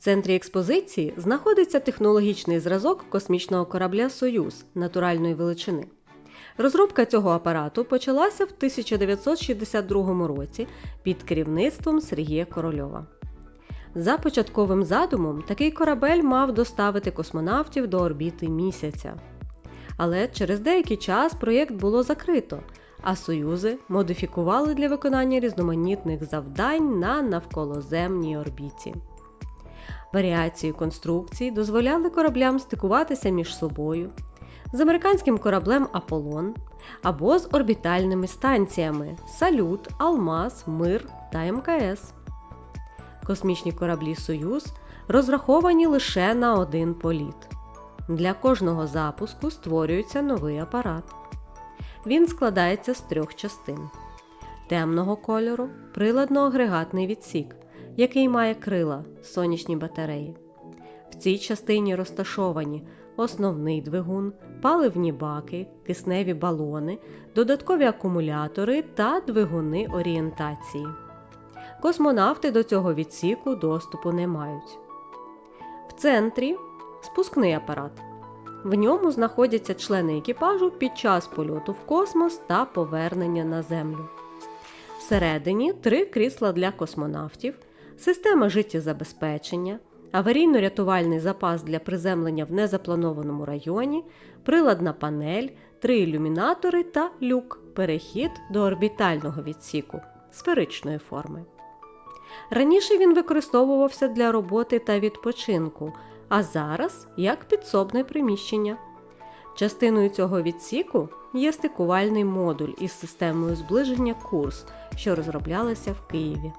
центрі експозиції знаходиться технологічний зразок космічного корабля Союз натуральної величини. Розробка цього апарату почалася в 1962 році під керівництвом Сергія Корольова. За початковим задумом, такий корабель мав доставити космонавтів до орбіти місяця. Але через деякий час проєкт було закрито, а союзи модифікували для виконання різноманітних завдань на навколоземній орбіті. Варіації конструкції дозволяли кораблям стикуватися між собою з американським кораблем Аполлон або з орбітальними станціями Салют, Алмаз, Мир та МКС. Космічні кораблі Союз розраховані лише на один політ. Для кожного запуску створюється новий апарат. Він складається з трьох частин: темного кольору приладно-агрегатний відсік, який має крила сонячні батареї. В цій частині розташовані основний двигун, паливні баки, кисневі балони, додаткові акумулятори та двигуни орієнтації. Космонавти до цього відсіку доступу не мають. В центрі спускний апарат. В ньому знаходяться члени екіпажу під час польоту в космос та повернення на Землю. Всередині три крісла для космонавтів, система життєзабезпечення, аварійно-рятувальний запас для приземлення в незапланованому районі, приладна панель, три ілюмінатори та люк перехід до орбітального відсіку сферичної форми. Раніше він використовувався для роботи та відпочинку, а зараз як підсобне приміщення. Частиною цього відсіку є стикувальний модуль із системою зближення курс, що розроблялася в Києві.